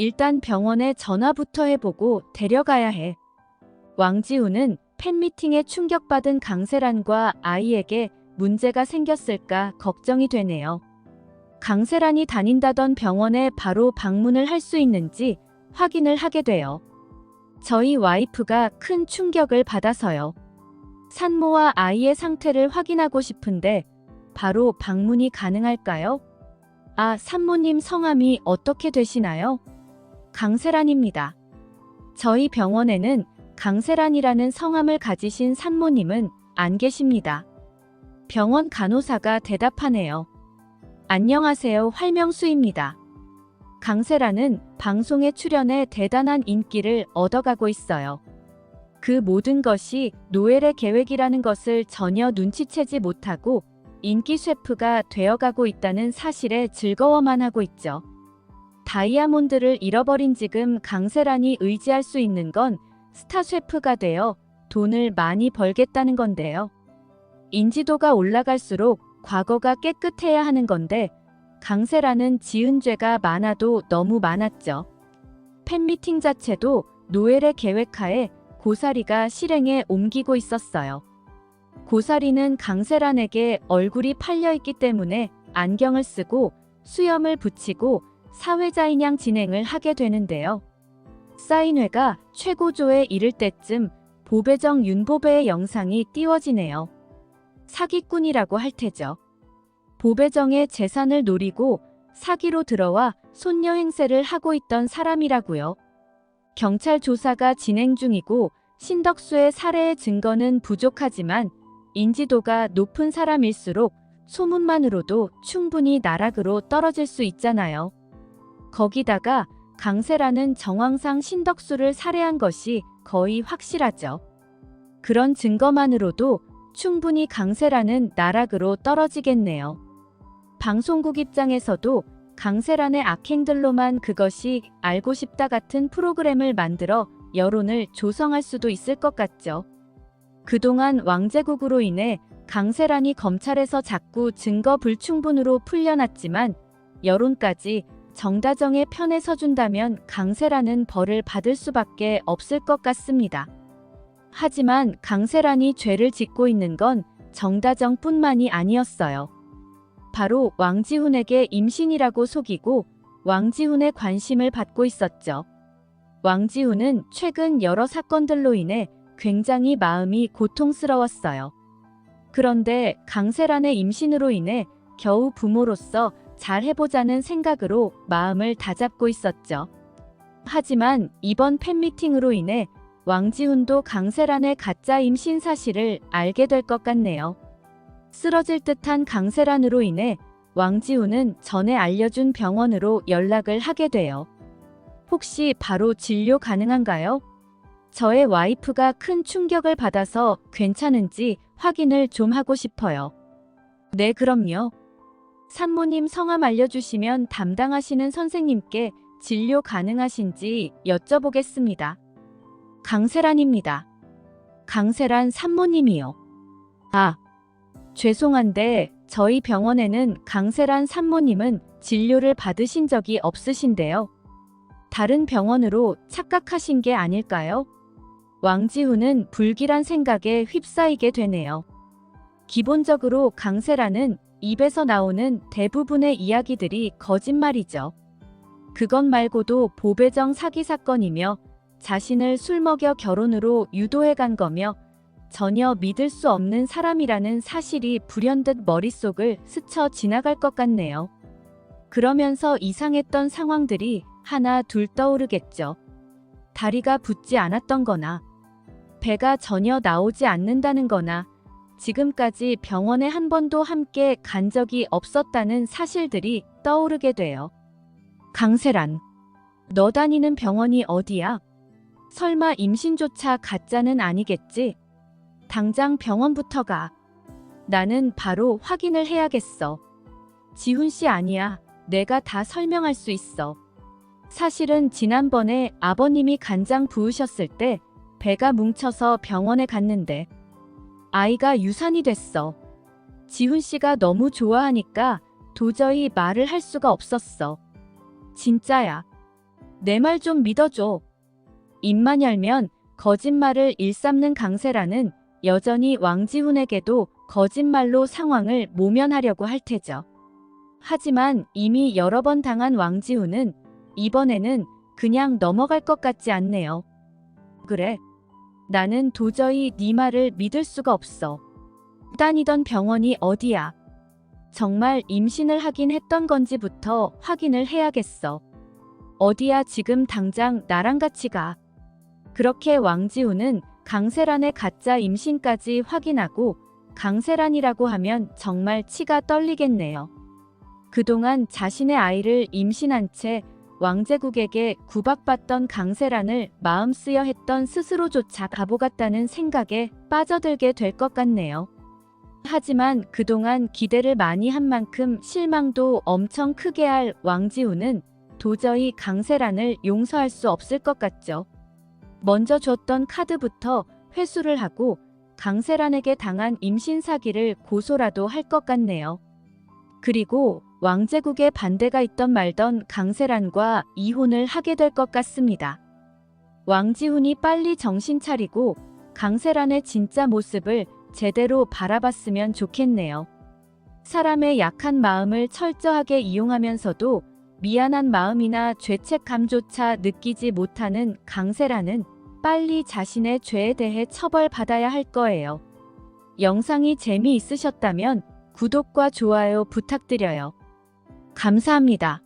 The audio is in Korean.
일단 병원에 전화부터 해보고 데려가야 해. 왕지우는 팬미팅에 충격받은 강세란과 아이에게 문제가 생겼을까 걱정이 되네요. 강세란이 다닌다던 병원에 바로 방문을 할 수 있는지 확인을 하게 돼요. 저희 와이프가 큰 충격을 받아서요. 산모와 아이의 상태를 확인하고 싶은데 바로 방문이 가능할까요? 아, 산모님 성함이 어떻게 되시나요? 강세란입니다. 저희 병원에는 강세란이라는 성함을 가지신 산모님은 안 계십니다. 병원 간호사가 대답하네요. 안녕하세요. 활명수입니다. 강세란은 방송에 출연해 대단한 인기를 얻어가고 있어요. 그 모든 것이 노엘의 계획이라는 것을 전혀 눈치채지 못하고 인기 셰프가 되어가고 있다는 사실에 즐거워만 하고 있죠. 다이아몬드를 잃어버린 지금 강세란이 의지할 수 있는 건 스타 셰프가 되어 돈을 많이 벌겠다는 건데요. 인지도가 올라갈수록 과거가 깨끗해야 하는 건데 강세라는 지은 죄가 많아도 너무 많았죠. 팬미팅 자체도 노엘의 계획하에 고사리가 실행에 옮기고 있었어요. 고사리는 강세란에게 얼굴이 팔려있기 때문에 안경을 쓰고 수염을 붙이고 사회자인 양 진행을 하게 되는데요. 사인회가 최고조에 이를 때쯤 보배정 윤보배의 영상이 띄워지네요. 사기꾼이라고 할 테죠. 보배정의 재산을 노리고 사기로 들어와 손녀 행세를 하고 있던 사람이라고요. 경찰 조사가 진행 중이고 신덕수의 살해의 증거는 부족하지만 인지도가 높은 사람일수록 소문만으로도 충분히 나락으로 떨어질 수 있잖아요. 거기다가 강세라는 정황상 신덕수를 살해한 것이 거의 확실하죠. 그런 증거만으로도 충분히 강세라는 나락으로 떨어지겠네요. 방송국 입장에서도 강세란의 악행들로만 그것이 알고 싶다 같은 프로그램을 만들어 여론을 조성할 수도 있을 것 같죠. 그동안 왕제국으로 인해 강세란이 검찰에서 자꾸 증거 불충분으로 풀려났지만 여론까지 정다정의 편에 서준다면 강세란은 벌을 받을 수밖에 없을 것 같습니다. 하지만 강세란이 죄를 짓고 있는 건 정다정뿐만이 아니었어요. 바로 왕지훈에게 임신이라고 속이고 왕지훈의 관심을 받고 있었죠. 왕지훈은 최근 여러 사건들로 인해 굉장히 마음이 고통스러웠어요. 그런데 강세란의 임신으로 인해 겨우 부모로서 잘 해보자는 생각으로 마음을 다잡고 있었죠. 하지만 이번 팬미팅으로 인해 왕지훈도 강세란의 가짜 임신 사실을 알게 될 것 같네요. 쓰러질 듯한 강세란으로 인해 왕지훈은 전에 알려준 병원으로 연락을 하게 돼요. 혹시 바로 진료 가능한가요? 저의 와이프가 큰 충격을 받아서 괜찮은지 확인을 좀 하고 싶어요. 네, 그럼요. 산모님 성함 알려주시면 담당하시는 선생님께 진료 가능하신지 여쭤보겠습니다. 강세란입니다. 강세란 산모님이요. 아, 죄송한데 저희 병원에는 강세란 산모님은 진료를 받으신 적이 없으신데요. 다른 병원으로 착각하신 게 아닐까요? 왕지훈은 불길한 생각에 휩싸이게 되네요. 기본적으로 강세라는 입에서 나오는 대부분의 이야기들이 거짓말이죠. 그것 말고도 보배정 사기 사건이며 자신을 술 먹여 결혼으로 유도해 간 거며 전혀 믿을 수 없는 사람이라는 사실이 불현듯 머릿속을 스쳐 지나갈 것 같네요. 그러면서 이상했던 상황들이 하나 둘 떠오르겠죠. 다리가 붙지 않았던 거나, 배가 전혀 나오지 않는다는 거나, 지금까지 병원에 한 번도 함께 간 적이 없었다는 사실들이 떠오르게 돼요. 강세란, 너 다니는 병원이 어디야? 설마 임신조차 가짜는 아니겠지? 당장 병원부터 가. 나는 바로 확인을 해야겠어. 지훈 씨 아니야. 내가 다 설명할 수 있어. 사실은 지난번에 아버님이 간장 부으셨을 때 배가 뭉쳐서 병원에 갔는데 아이가 유산이 됐어. 지훈 씨가 너무 좋아하니까 도저히 말을 할 수가 없었어. 진짜야. 내 말 좀 믿어줘. 입만 열면 거짓말을 일삼는 강세라는 여전히 왕지훈에게도 거짓말로 상황을 모면하려고 할 테죠. 하지만 이미 여러 번 당한 왕지훈은 이번에는 그냥 넘어갈 것 같지 않네요. 그래. 나는 도저히 네 말을 믿을 수가 없어. 다니던 병원이 어디야? 정말 임신을 하긴 했던 건지부터 확인을 해야겠어. 어디야 지금 당장 나랑 같이 가. 그렇게 왕지우는 강세란의 가짜 임신까지 확인하고 강세란이라고 하면 정말 치가 떨리겠네요. 그동안 자신의 아이를 임신한 채 왕제국에게 구박받던 강세란을 마음 쓰여 했던 스스로조차 바보 같다는 생각에 빠져들게 될 것 같네요. 하지만 그동안 기대를 많이 한 만큼 실망도 엄청 크게 할 왕지우는 도저히 강세란을 용서할 수 없을 것 같죠. 먼저 줬던 카드부터 회수를 하고 강세란에게 당한 임신 사기를 고소라도 할 것 같네요. 그리고 왕제국의 반대가 있던 말던 강세란과 이혼을 하게 될 것 같습니다. 왕지훈이 빨리 정신 차리고 강세란의 진짜 모습을 제대로 바라봤으면 좋겠네요. 사람의 약한 마음을 철저하게 이용하면서도 미안한 마음이나 죄책감조차 느끼지 못하는 강세라는 빨리 자신의 죄에 대해 처벌받아야 할 거예요. 영상이 재미있으셨다면 구독과 좋아요 부탁드려요. 감사합니다.